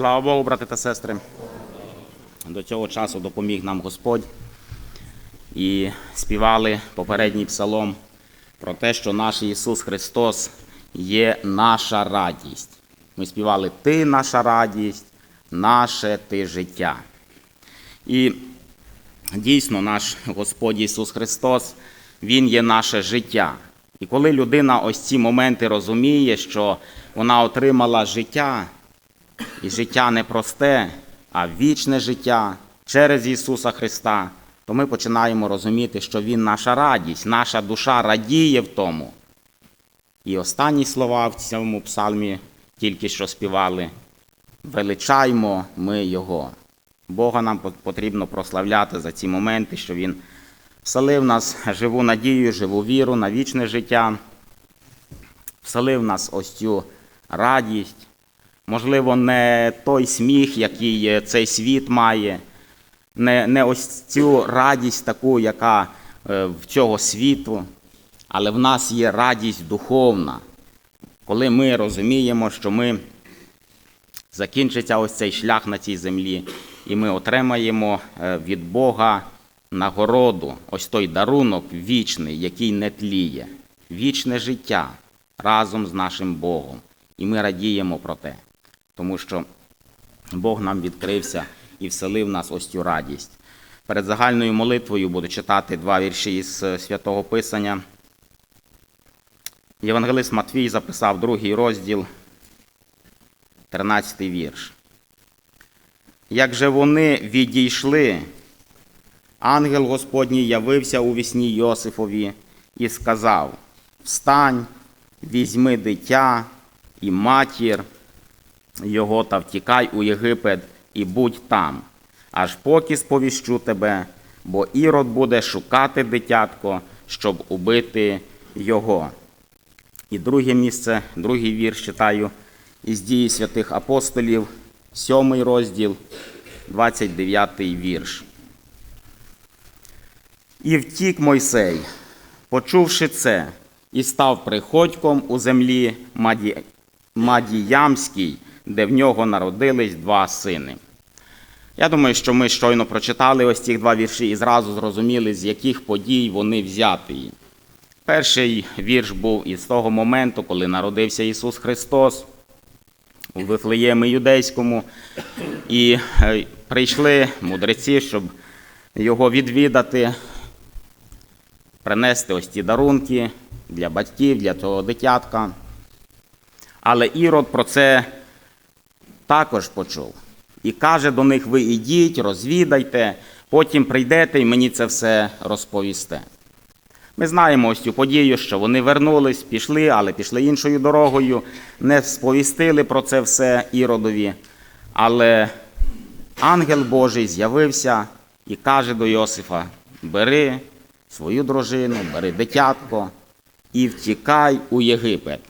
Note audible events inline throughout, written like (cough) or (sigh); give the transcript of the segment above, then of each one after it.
Слава Богу, брати та сестри. До цього часу допоміг нам Господь і співали попередній псалом про те, що наш Ісус Христос є наша радість. Ми співали Ти наша радість, наше ти життя. І дійсно наш Господь Ісус Христос, Він є наше життя. І коли людина ось ці моменти розуміє, що вона отримала життя, і життя не просте, а вічне життя через Ісуса Христа, то ми починаємо розуміти, що Він наша радість, наша душа радіє в тому. І останні слова в цьому псалмі тільки що співали: величаймо ми Його. Бога нам потрібно прославляти за ці моменти, що Він вселив нас живу надію, живу віру на вічне життя, вселив нас ось цю радість. Можливо, не той сміх, який цей світ має, не, не ось цю радість таку, яка е, в цього світу, але в нас є радість духовна, коли ми розуміємо, що ми закінчиться ось цей шлях на цій землі, і ми отримаємо е, від Бога нагороду, ось той дарунок вічний, який не тліє, вічне життя разом з нашим Богом. І ми радіємо про те, тому що Бог нам відкрився і вселив нас ось цю радість. Перед загальною молитвою буду читати два вірші із е, святого Писання. Євангелист Матвій записав другий розділ, 13 вірш. Як же вони відійшли, ангел Господній явився у вісні Йосифові і сказав: Встань, візьми дитя і матір його та втікай у Єгипет і будь там, аж поки сповіщу тебе, бо Ірод буде шукати дитятко, щоб убити його. І друге місце, другий вірш читаю із дії святих апостолів, сьомий розділ, 29 вірш. І втік Мойсей, почувши це, і став приходьком у землі Маді... Мадіямській, де в нього народились два сини. Я думаю, що ми щойно прочитали ось ці два вірші і зразу зрозуміли, з яких подій вони взяті. Перший вірш був із того моменту, коли народився Ісус Христос у Вифлеємі Юдейському, і е, прийшли мудреці, щоб його відвідати, принести ось ці дарунки для батьків, для цього дитятка. Але Ірод про це також почув. І каже до них: ви ідіть, розвідайте, потім прийдете і мені це все розповісте. Ми знаємо ось цю подію, що вони вернулись, пішли, але пішли іншою дорогою, не сповістили про це все Іродові. Але ангел Божий з'явився і каже до Йосифа: бери свою дружину, бери дитятко і втікай у Єгипет.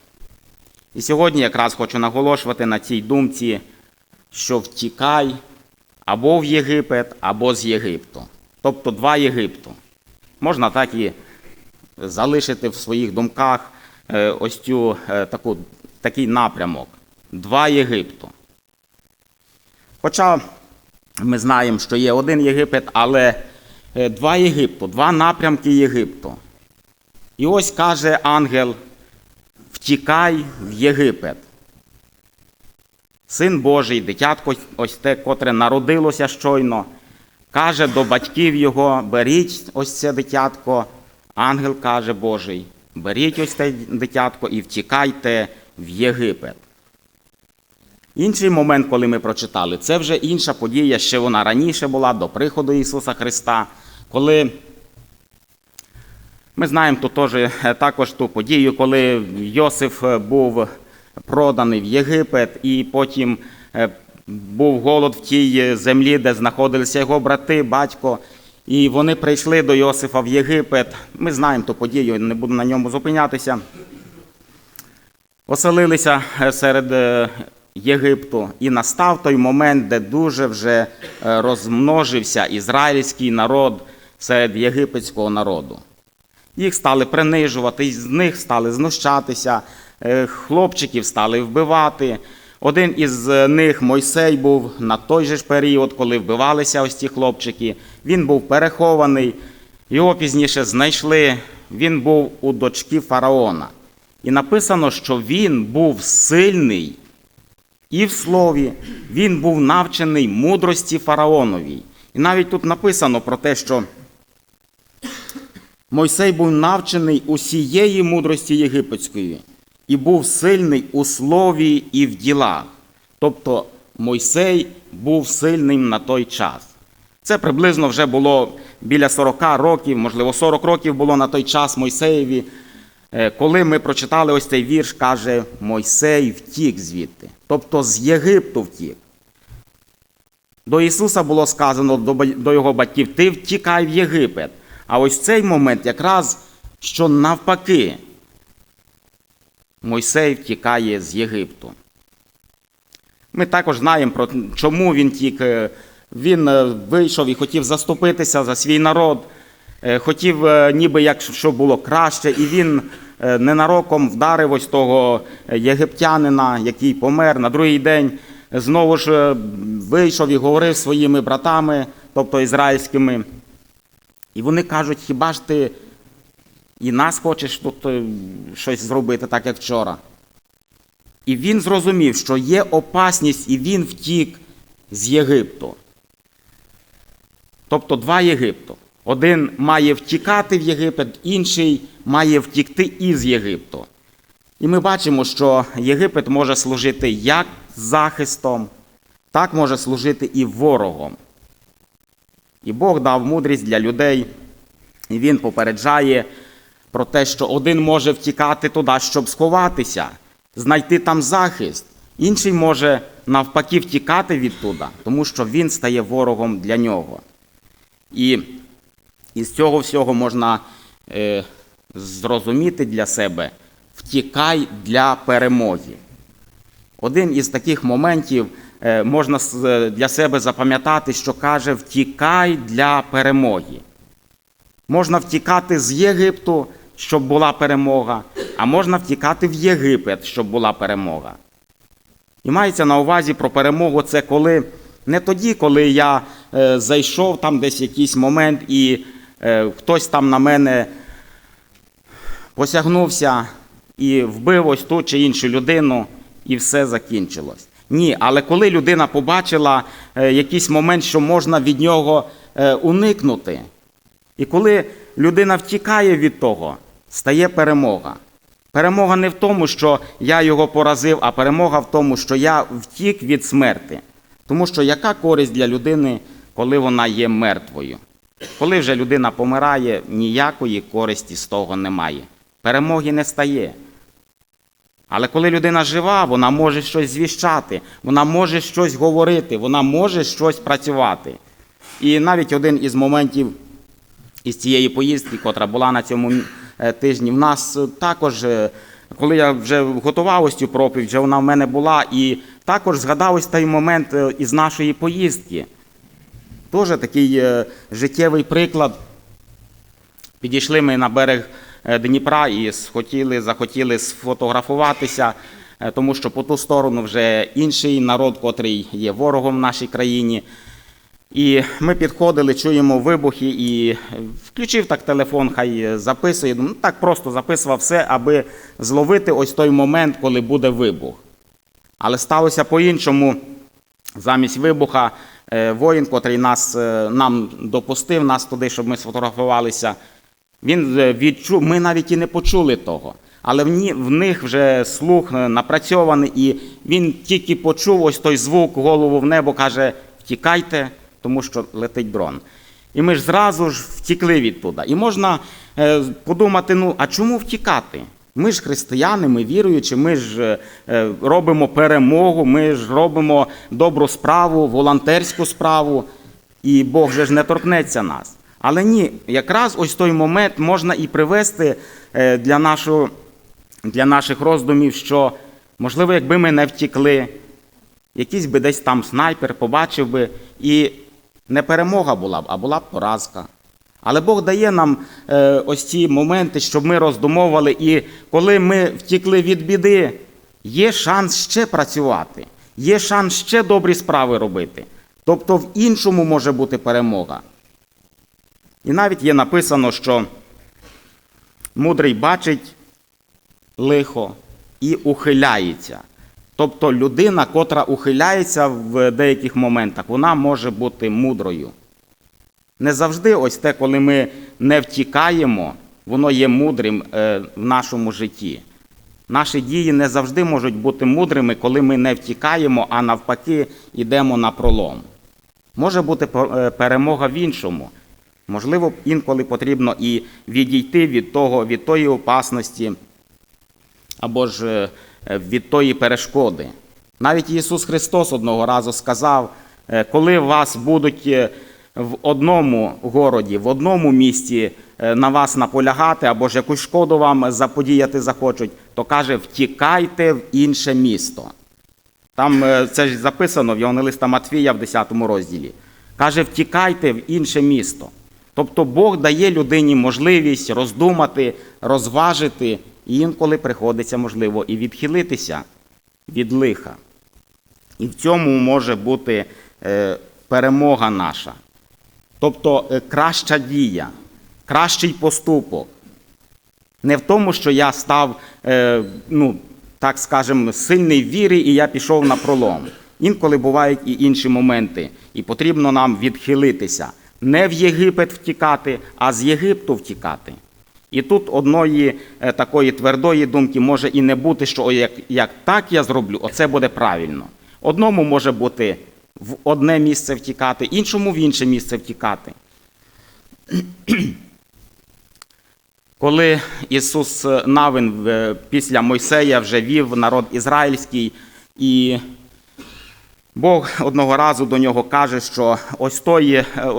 І сьогодні якраз хочу наголошувати на цій думці, що втікай або в Єгипет, або з Єгипту. Тобто два Єгипту. Можна так і залишити в своїх думках е, ось цю е, таку, такий напрямок. Два Єгипту. Хоча ми знаємо, що є один Єгипет, але е, два Єгипту, два напрямки Єгипту. І ось каже ангел: втікай в Єгипет. Син Божий, дитятко, ось те, котре народилося щойно, каже до батьків його: беріть ось це дитятко. Ангел каже Божий, беріть ось те дитятко і втікайте в Єгипет. Інший момент, коли ми прочитали, це вже інша подія, ще вона раніше була до приходу Ісуса Христа, коли ми знаємо тут також ту подію, коли Йосиф був проданий в Єгипет, і потім е, був голод в тій землі, де знаходилися його брати, батько. І вони прийшли до Йосифа в Єгипет. Ми знаємо ту подію, не буду на ньому зупинятися. Оселилися е, серед е, Єгипту, і настав той момент, де дуже вже розмножився ізраїльський народ серед єгипетського народу. Їх стали принижувати, з них стали знущатися, хлопчиків стали вбивати. Один із е, них, Мойсей, був на той же ж період, коли вбивалися ось ці хлопчики. Він був перехований, його пізніше знайшли. Він був у дочки фараона. І написано, що він був сильний і в слові, він був навчений мудрості фараоновій. І навіть тут написано про те, що Мойсей був навчений усієї мудрості єгипетської і був сильний у слові і в ділах. Тобто Мойсей був сильним на той час. Це приблизно вже було біля 40 років, можливо, 40 років було на той час Мойсеєві. Е, Коли ми прочитали ось цей вірш, каже, Мойсей втік звідти, тобто з Єгипту втік. До Ісуса було сказано до його батьків: ти втікай в Єгипет. А ось цей момент якраз що навпаки, Мойсей втікає з Єгипту. Ми також знаємо про чому він тік. Е, Він е, вийшов і хотів заступитися за свій народ, е, хотів, ніби як щоб було краще, і він ненароком вдарив ось того єгиптянина, який помер на другий день. Знову ж вийшов і говорив своїми братами, тобто ізраїльськими. І вони кажуть, хіба ж ти і нас хочеш тут е, щось зробити, так як вчора? І він зрозумів, що є опасність, і він втік з Єгипту. Тобто два Єгипту. Один має втікати в Єгипет, інший має втікти із Єгипту. І ми бачимо, що Єгипет може служити як захистом, так може служити і ворогом. І Бог дав мудрість для людей, і Він попереджає про те, що один може втікати туди, щоб сховатися, знайти там захист, інший може навпаки втікати відтуда, тому що він стає ворогом для нього. І із цього всього можна е, зрозуміти для себе втікай для перемоги. Один із таких моментів е, можна е, для себе запам'ятати, що каже втікай для перемоги. Можна втікати з Єгипту, щоб була перемога, а можна втікати в Єгипет, щоб була перемога. І мається на увазі про перемогу це коли не тоді, коли я е, зайшов там десь якийсь момент і е, хтось там на мене посягнувся і вбив ось ту чи іншу людину, і все закінчилось. Ні, але коли людина побачила е, якийсь момент, що можна від нього е, уникнути, і коли людина втікає від того, стає перемога. Перемога не в тому, що я його поразив, а перемога в тому, що я втік від смерти. Тому що яка користь для людини, коли вона є мертвою? Коли вже людина помирає, ніякої користі з того немає. Перемоги не стає. Але коли людина жива, вона може щось звіщати, вона може щось говорити, вона може щось працювати. І навіть один із моментів із цієї поїздки, котра була на цьому тижні, в нас е, також, е, коли я вже готував ось цю проповідь, вже вона в мене була, і також згадав ось той момент е, із нашої поїздки. Теж такий е, життєвий приклад. Підійшли ми на берег е, Дніпра і схотіли, захотіли сфотографуватися, е, тому що по ту сторону вже інший народ, котрий є ворогом в нашій країні. І ми підходили, чуємо вибухи, і включив так телефон, хай записує. Ну так просто записував все, аби зловити ось той момент, коли буде вибух. Але сталося по-іншому. Замість вибуха е, воїн, котрий нас, е, нам допустив нас туди, щоб ми сфотографувалися, він е, відчув, ми навіть і не почули того. Але в, них вже слух напрацьований, і він тільки почув ось той звук, голову в небо, каже: втікайте, тому що летить дрон. І ми ж зразу ж втікли відтуда. І можна е, подумати: ну, а чому втікати? Ми ж християни, ми віруючі, ми ж е, е, робимо перемогу, ми ж робимо добру справу, волонтерську справу, і Бог же ж не торкнеться нас. Але ні, якраз ось той момент можна і привести для, нашого, для наших роздумів, що, можливо, якби ми не втікли, якийсь би десь там снайпер побачив би, і не перемога була б, а була б поразка. Але Бог дає нам е, ось ці моменти, щоб ми роздумовували, і коли ми втікли від біди, є шанс ще працювати, є шанс ще добрі справи робити. Тобто в іншому може бути перемога. І навіть є написано, що мудрий бачить лихо і ухиляється. Тобто людина, котра ухиляється в деяких моментах, вона може бути мудрою. Не завжди ось те, коли ми не втікаємо, воно є мудрим е, в нашому житті. Наші дії не завжди можуть бути мудрими, коли ми не втікаємо, а навпаки йдемо на пролом. Може бути е, перемога в іншому. Можливо, інколи потрібно і відійти від того, від тої опасності або ж е, від тої перешкоди. Навіть Ісус Христос одного разу сказав, е, коли вас будуть е, в одному городі, в одному місті е, на вас наполягати, або ж якусь шкоду вам заподіяти захочуть, то каже, втікайте в інше місто. Там е, це ж записано в Євангелиста Матвія в 10 розділі. Каже, втікайте в інше місто. Тобто Бог дає людині можливість роздумати, розважити, і інколи приходиться, можливо, і відхилитися від лиха. І в цьому може бути е, перемога наша. Тобто е, краща дія, кращий поступок. Не в тому, що я став, е, ну, так скажемо, сильний в вірі, і я пішов на пролом. Інколи бувають і інші моменти, і потрібно нам відхилитися. Не в Єгипет втікати, а з Єгипту втікати. І тут одної е, такої твердої думки може і не бути, що як, як так я зроблю, оце буде правильно. Одному може бути в одне місце втікати, іншому в інше місце втікати. (clears throat) Коли Ісус Навин е, після Мойсея вже вів народ ізраїльський, і Бог одного разу до нього каже, що ось тоє, е,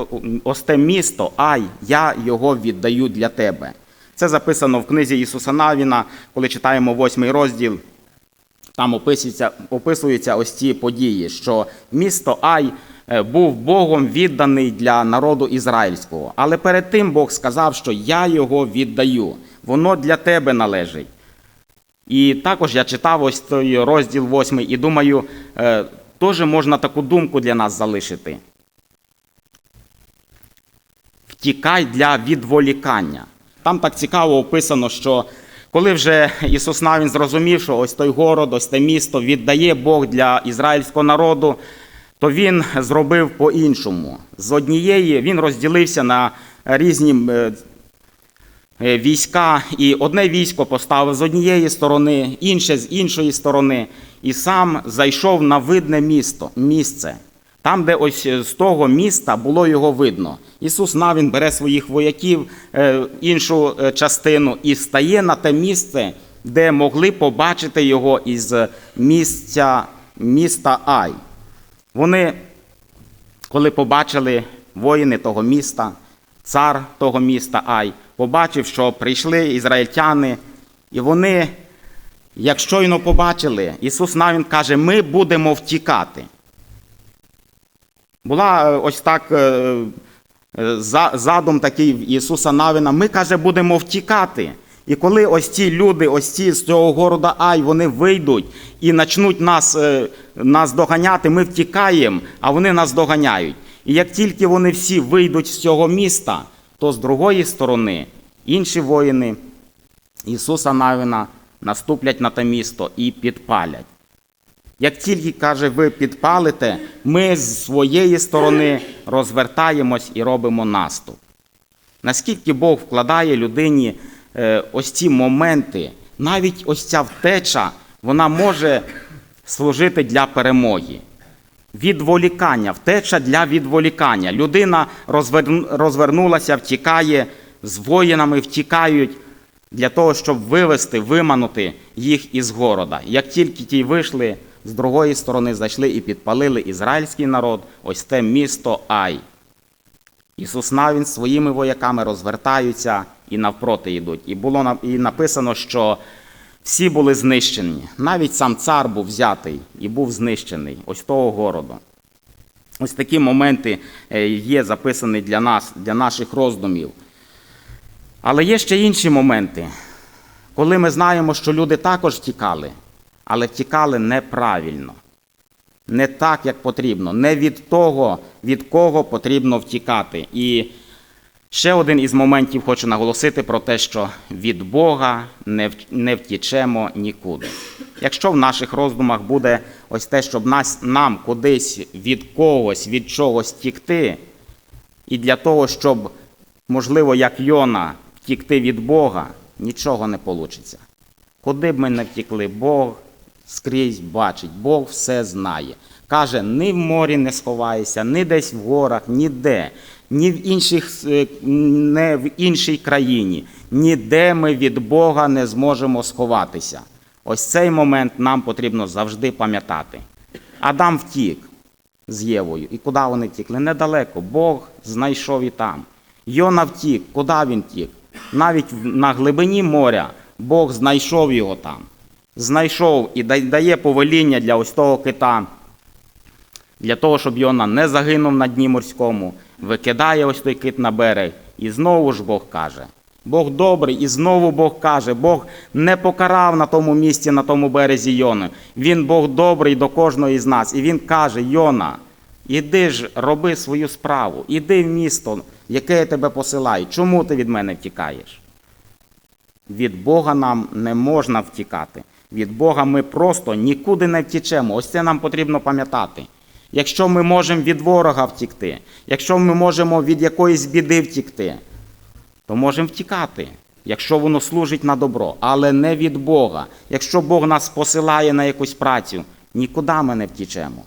ось те місто, ай, я його віддаю для тебе. Це записано в книзі Ісуса Навіна, коли читаємо восьмий розділ. Там описуються, описуються ось ці події, що місто Ай е, був Богом відданий для народу ізраїльського. Але перед тим Бог сказав, що я його віддаю, воно для тебе належить. І також я читав ось той розділ восьмий і думаю, е, теж можна таку думку для нас залишити. Втікай для відволікання. Там так цікаво описано, що коли вже Ісус Навін зрозумів, що ось той город, ось те місто віддає Бог для ізраїльського народу, то він зробив по-іншому. З однієї він розділився на різні е, е, війська, і одне військо поставив з однієї сторони, інше з іншої сторони, і сам зайшов на видне місто, місце. Там, де ось е, з того міста було його видно. Ісус Навін бере своїх вояків, е, іншу е, частину, і стає на те місце, де могли побачити його із місця міста Ай. Вони, коли побачили воїни того міста, цар того міста Ай, побачив, що прийшли ізраїльтяни, і вони, як щойно побачили, Ісус Навін каже, ми будемо втікати. Була е, ось так е, е, за- задум такий Ісуса Навина. Ми, каже, будемо втікати. І коли ось ці люди, ось ці з цього города Ай, вони вийдуть і почнуть нас, нас доганяти, ми втікаємо, а вони нас доганяють. І як тільки вони всі вийдуть з цього міста, то з другої сторони інші воїни Ісуса Навина наступлять на те місто і підпалять. Як тільки, каже, ви підпалите, ми з своєї сторони розвертаємось і робимо наступ. Наскільки Бог вкладає людині е, ось ці моменти, навіть ось ця втеча, вона може служити для перемоги. Відволікання, втеча для відволікання. Людина розвернулася, втікає, з воїнами втікають для того, щоб вивести, виманути їх із города. Як тільки ті вийшли, з другої сторони зайшли і підпалили ізраїльський народ, ось те місто Ай. Ісус Навін своїми вояками розвертаються і навпроти йдуть. І було і написано, що всі були знищені. Навіть сам цар був взятий і був знищений ось того городу. Ось такі моменти е, є записані для нас, для наших роздумів. Але є ще інші моменти, коли ми знаємо, що люди також втікали. Але втікали неправильно. Не так, як потрібно, не від того, від кого потрібно втікати. І ще один із моментів хочу наголосити про те, що від Бога не, втічемо нікуди. Якщо в наших роздумах буде ось те, щоб нас, нам кудись від когось, від чогось втікти, і для того, щоб, можливо, як Йона, втікти від Бога, нічого не вийде. Куди б ми не втікли, Бог скрізь бачить, Бог все знає. Каже, ні в морі не сховаєшся, ні десь в горах, ніде, ні в інших, е, не в іншій країні, ніде ми від Бога не зможемо сховатися. Ось цей момент нам потрібно завжди пам'ятати. Адам втік з Євою. І куди вони втікли? Недалеко. Бог знайшов і там. Йона втік. Куди він втік? Навіть на глибині моря Бог знайшов його там. Знайшов і дає повеління для ось того кита, для того, щоб Йона не загинув на дні морському, викидає ось той кит на берег. І знову ж Бог каже. Бог добрий, і знову Бог каже, Бог не покарав на тому місці, на тому березі Йони. Він Бог добрий до кожного із нас. І він каже: Йона, іди ж, роби свою справу, іди в місто, яке я тебе посилаю. Чому ти від мене втікаєш? Від Бога нам не можна втікати. Від Бога ми просто нікуди не втічемо. Ось це нам потрібно пам'ятати. Якщо ми можемо від ворога втікти, якщо ми можемо від якоїсь біди втікти, то можемо втікати, якщо воно служить на добро, але не від Бога. Якщо Бог нас посилає на якусь працю, нікуди ми не втічемо.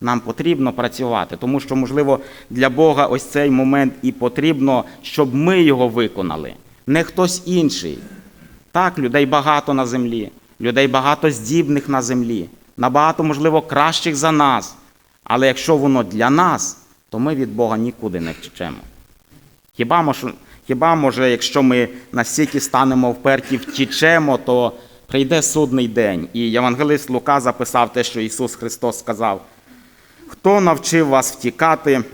Нам потрібно працювати, тому що, можливо, для Бога ось цей момент і потрібно, щоб ми його виконали, не хтось інший. Так, людей багато на землі, людей багато здібних на землі, набагато, можливо, кращих за нас. Але якщо воно для нас, то ми від Бога нікуди не втечемо. Хіба, мож, хіба може, якщо ми настільки станемо вперті, втічемо, то прийде судний день. І Євангелист Лука записав те, що Ісус Христос сказав. Хто навчив вас втікати?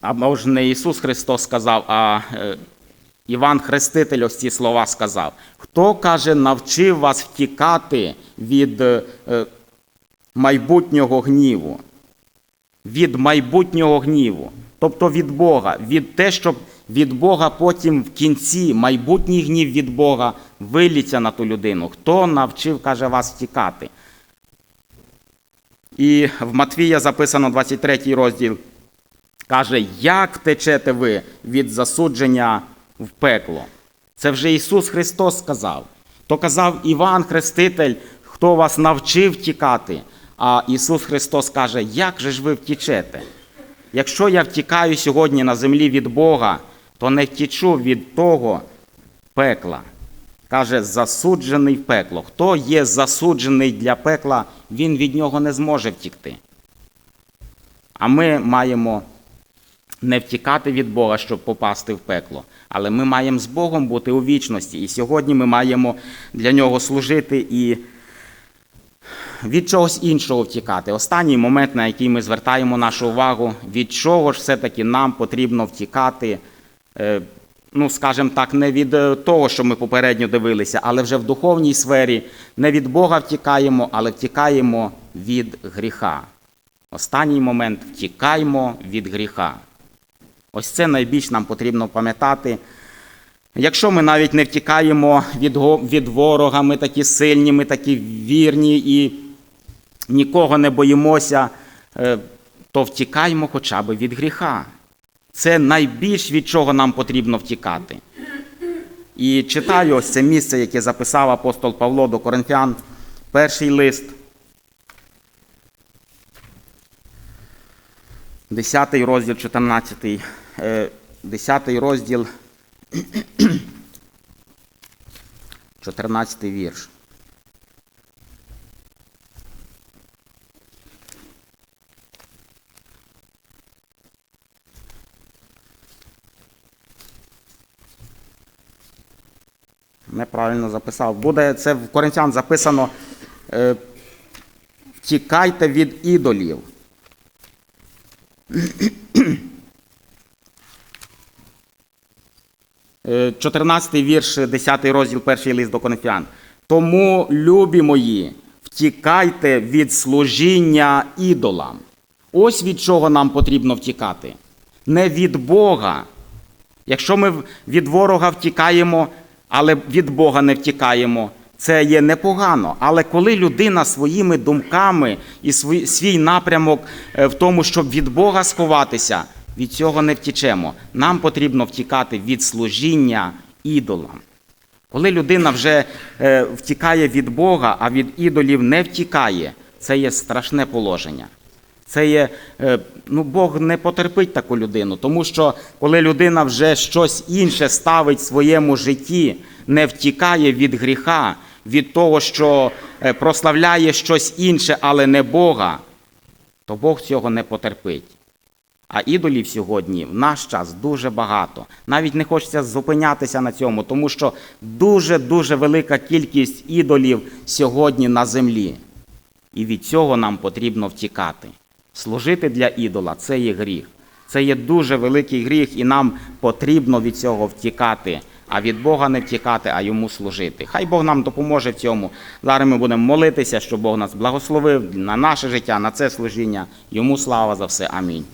Або ж не Ісус Христос сказав, а е, Іван Хреститель ось ці слова сказав. Хто каже, навчив вас втікати від е, майбутнього гніву? Від майбутнього гніву, тобто від Бога, від те, щоб від Бога потім в кінці майбутній гнів від Бога виліться на ту людину. Хто навчив, каже, вас втікати? І в Матвія записано 23 розділ. Каже, як течете ви від засудження в пекло? Це вже Ісус Христос сказав. То казав Іван Хреститель, хто вас навчив тікати. А Ісус Христос каже, як же ж ви втічете? Якщо я втікаю сьогодні на землі від Бога, то не втічу від того пекла. Каже, засуджений в пекло. Хто є засуджений для пекла, він від нього не зможе втікти. А ми маємо не втікати від Бога, щоб попасти в пекло. Але ми маємо з Богом бути у вічності. І сьогодні ми маємо для нього служити і від чогось іншого втікати. Останній момент, на який ми звертаємо нашу увагу, від чого ж все-таки нам потрібно втікати. Е, Ну, скажімо так, не від е, того, що ми попередньо дивилися, але вже в духовній сфері не від Бога втікаємо, але втікаємо від гріха. Останній момент втікаймо від гріха. Ось це найбільш нам потрібно пам'ятати. Якщо ми навіть не втікаємо від, від ворога, ми такі сильні, ми такі вірні і нікого не боїмося, е, то втікаємо хоча б від гріха. Це найбільш від чого нам потрібно втікати. І читаю ось це місце, яке записав апостол Павло до Коринфян, перший лист, 10 розділ, 14, е, 10 розділ, (clears throat) 14 вірш. Неправильно записав. Буде це в Коринфян записано. Е, Втікайте від ідолів. Е, 14 вірш, 10 розділ, перший лист до Коринфян. Тому, любі мої, втікайте від служіння ідолам. Ось від чого нам потрібно втікати. Не від Бога. Якщо ми від ворога втікаємо, але від Бога не втікаємо, це є непогано. Але коли людина своїми думками і свій, напрямок е, в тому, щоб від Бога сховатися, від цього не втічемо. Нам потрібно втікати від служіння ідолам. Коли людина вже е, втікає від Бога, а від ідолів не втікає, це є страшне положення. Це є, е, ну, Бог не потерпить таку людину, тому що коли людина вже щось інше ставить в своєму житті, не втікає від гріха, від того, що е, прославляє щось інше, але не Бога, то Бог цього не потерпить. А ідолів сьогодні в наш час дуже багато. Навіть не хочеться зупинятися на цьому, тому що дуже-дуже велика кількість ідолів сьогодні на землі. І від цього нам потрібно втікати. Служити для ідола це є гріх. Це є дуже великий гріх, і нам потрібно від цього втікати. А від Бога не втікати, а йому служити. Хай Бог нам допоможе в цьому. Зараз ми будемо молитися, щоб Бог нас благословив на наше життя, на це служіння. Йому слава за все. Амінь.